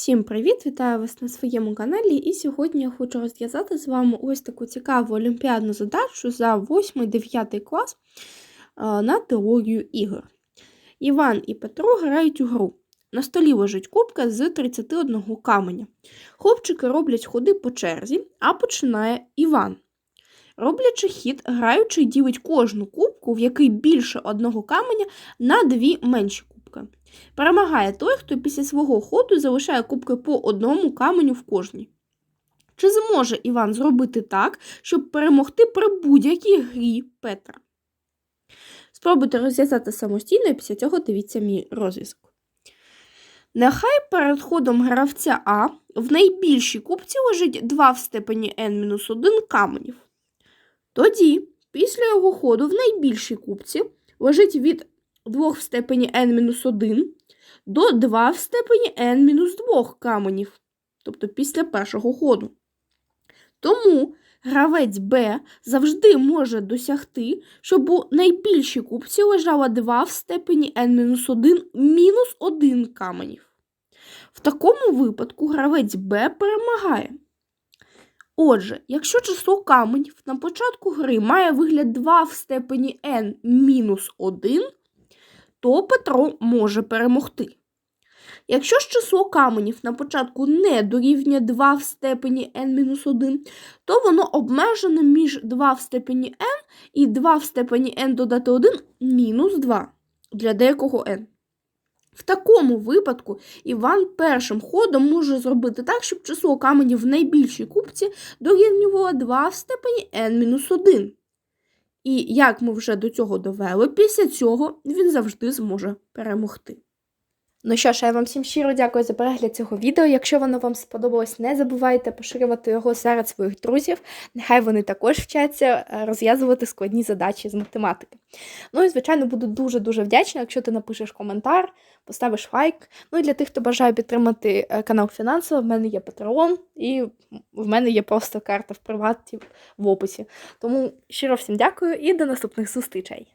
Всім привіт! Вітаю вас на своєму каналі. І сьогодні я хочу розв'язати з вами ось таку цікаву олімпіадну задачу за 8-9 клас на теорію ігор. Іван і Петро грають у гру. На столі лежить кубка з 31 каменя. Хлопчики роблять ходи по черзі, а починає Іван. Роблячи хід, граючий ділить кожну кубку, в який більше одного каменя, на дві менші кубки. Перемагає той, хто після свого ходу залишає кубки по одному каменю в кожній. Чи зможе Іван зробити так, щоб перемогти при будь-якій грі Петра? Спробуйте розв'язати самостійно і після цього дивіться мій розв'язок. Нехай перед ходом гравця А в найбільшій кубці лежить 2 в степені n-1 каменів. Тоді, після його ходу в найбільшій кубці лежить від 2 в степені n-1 до 2 в степені n-2 каменів, тобто після першого ходу. Тому гравець Б завжди може досягти, щоб у найбільшій кубці лежало 2 в степені n-1 мінус 1 каменів. В такому випадку гравець Б перемагає. Отже, якщо число каменів на початку гри має вигляд 2 в степені n мінус 1, то Петро може перемогти. Якщо ж число каменів на початку не дорівнює 2 в степені n-1, то воно обмежене між 2 в степені n і 2 в степені n додати 1 мінус 2 для деякого n. В такому випадку Іван першим ходом може зробити так, щоб число каменів в найбільшій кубці дорівнювало 2 в степені n-1. І як ми вже до цього довели, після цього він завжди зможе перемогти. Ну що ж, я вам всім щиро дякую за перегляд цього відео. Якщо воно вам сподобалось, не забувайте поширювати його серед своїх друзів. Нехай вони також вчаться е, розв'язувати складні задачі з математики. Ну і, звичайно, буду дуже-дуже вдячна, якщо ти напишеш коментар, поставиш лайк. Ну і для тих, хто бажає підтримати е, канал фінансово, в мене є Patreon і в мене є просто карта в приваті в описі. Тому щиро всім дякую і до наступних зустрічей!